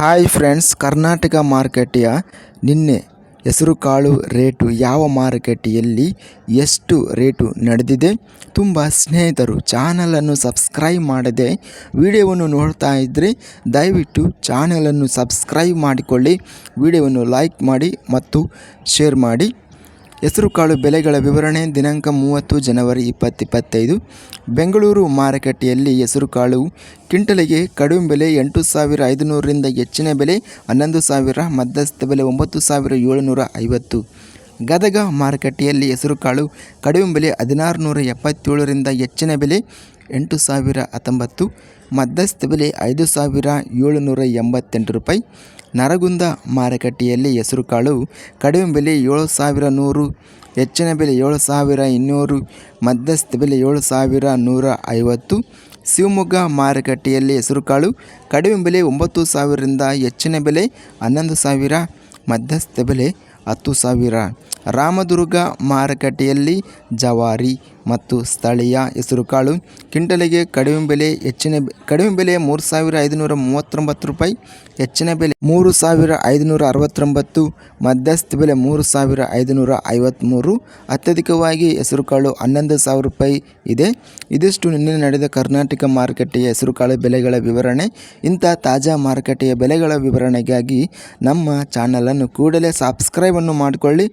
Hi friends Karnataka ಮಾರುಕಟ್ಟೆಯ ನಿನ್ನೆ ಹೆಸರುಕಾಳು ರೇಟು ಯಾವ ಮಾರುಕಟ್ಟೆಯಲ್ಲಿ ಎಷ್ಟು ರೇಟು ನಡೆದಿದೆ ತುಂಬ ಸ್ನೇಹಿತರು ಚಾನಲನ್ನು ಸಬ್ಸ್ಕ್ರೈಬ್ ಮಾಡದೆ ವಿಡಿಯೋವನ್ನು ನೋಡ್ತಾ ಇದ್ದರೆ ದಯವಿಟ್ಟು ಚಾನಲನ್ನು ಸಬ್ಸ್ಕ್ರೈಬ್ ಮಾಡಿಕೊಳ್ಳಿ, ವಿಡಿಯೋವನ್ನು ಲೈಕ್ ಮಾಡಿ ಮತ್ತು ಶೇರ್ ಮಾಡಿ. ಹೆಸರುಕಾಳು ಬೆಲೆಗಳ ವಿವರಣೆ ದಿನಾಂಕ ಮೂವತ್ತು ಜನವರಿ ಇಪ್ಪತ್ತಿಪ್ಪತ್ತೈದು ಬೆಂಗಳೂರು ಮಾರುಕಟ್ಟೆಯಲ್ಲಿ ಹೆಸರುಕಾಳು ಕ್ವಿಂಟಲಿಗೆ ಕಡಿಮೆ ಬೆಲೆ ಎಂಟು ಸಾವಿರ ಐದುನೂರರಿಂದ ಹೆಚ್ಚಿನ ಬೆಲೆ ಹನ್ನೊಂದು ಸಾವಿರ, ಮಧ್ಯಸ್ಥ ಬೆಲೆ ಒಂಬತ್ತು ಸಾವಿರ ಏಳುನೂರ ಐವತ್ತು. ಗದಗ ಮಾರುಕಟ್ಟೆಯಲ್ಲಿ ಹೆಸರುಕಾಳು ಕಡಿಮೆ ಬೆಲೆ ಹದಿನಾರು ನೂರ ಎಪ್ಪತ್ತೇಳರಿಂದ ಹೆಚ್ಚಿನ ಬೆಲೆ ಎಂಟು ಸಾವಿರ ಹತ್ತೊಂಬತ್ತು, ಮಧ್ಯಸ್ಥ ಬೆಲೆ ಐದು ಸಾವಿರ ಏಳುನೂರ ಎಂಬತ್ತೆಂಟು ರೂಪಾಯಿ. ನರಗುಂದ ಮಾರುಕಟ್ಟೆಯಲ್ಲಿ ಹೆಸರುಕಾಳು ಕಡಿಮೆ ಬೆಲೆ ಏಳು ಸಾವಿರ ನೂರು, ಹೆಚ್ಚಿನ ಬೆಲೆ ಏಳು ಸಾವಿರ ಇನ್ನೂರು, ಮಧ್ಯಸ್ಥ ಬೆಲೆ ಏಳು ಸಾವಿರ ನೂರ ಐವತ್ತು. ಶಿವಮೊಗ್ಗ ಮಾರುಕಟ್ಟೆಯಲ್ಲಿ ಹೆಸರುಕಾಳು ಕಡಿಮೆ ಬೆಲೆ ಒಂಬತ್ತು ಸಾವಿರದಿಂದ ಹೆಚ್ಚಿನ ಬೆಲೆ ಹನ್ನೊಂದು ಸಾವಿರ, ಮಧ್ಯಸ್ಥ ಬೆಲೆ ಹತ್ತು ಸಾವಿರ ರಾಮದುರ್ಗ ಮಾರುಕಟ್ಟೆಯಲ್ಲಿ ಜವಾರಿ ಮತ್ತು ಸ್ಥಳೀಯ ಹೆಸರುಕಾಳು. ಕಿಂಟಲಿಗೆ ಕಡಿಮೆ ಬೆಲೆ, ಹೆಚ್ಚಿನ ಕಡಿಮೆ ಬೆಲೆ ಮೂರು ಸಾವಿರ ಐದುನೂರ ಮೂವತ್ತೊಂಬತ್ತು ರೂಪಾಯಿ, ಹೆಚ್ಚಿನ ಬೆಲೆ ಮೂರು ಸಾವಿರ ಐದುನೂರ ಅರವತ್ತೊಂಬತ್ತು, ಮಧ್ಯಸ್ಥ ಬೆಲೆ ಮೂರು ಸಾವಿರ ಐದುನೂರ ಐವತ್ತ್ಮೂರು ಅತ್ಯಧಿಕವಾಗಿ ಹೆಸರುಕಾಳು ಹನ್ನೊಂದು ಸಾವಿರ ರೂಪಾಯಿ ಇದೆ. ಇದಿಷ್ಟು ನಿನ್ನೆ ನಡೆದ ಕರ್ನಾಟಕ ಮಾರುಕಟ್ಟೆಯ ಹೆಸರುಕಾಳು ಬೆಲೆಗಳ ವಿವರಣೆ. ಇಂಥ ತಾಜಾ ಮಾರುಕಟ್ಟೆಯ ಬೆಲೆಗಳ ವಿವರಣೆಗಾಗಿ ನಮ್ಮ ಚಾನಲನ್ನು ಕೂಡಲೇ ಸಬ್ಸ್ಕ್ರೈಬನ್ನು ಮಾಡಿಕೊಳ್ಳಿ.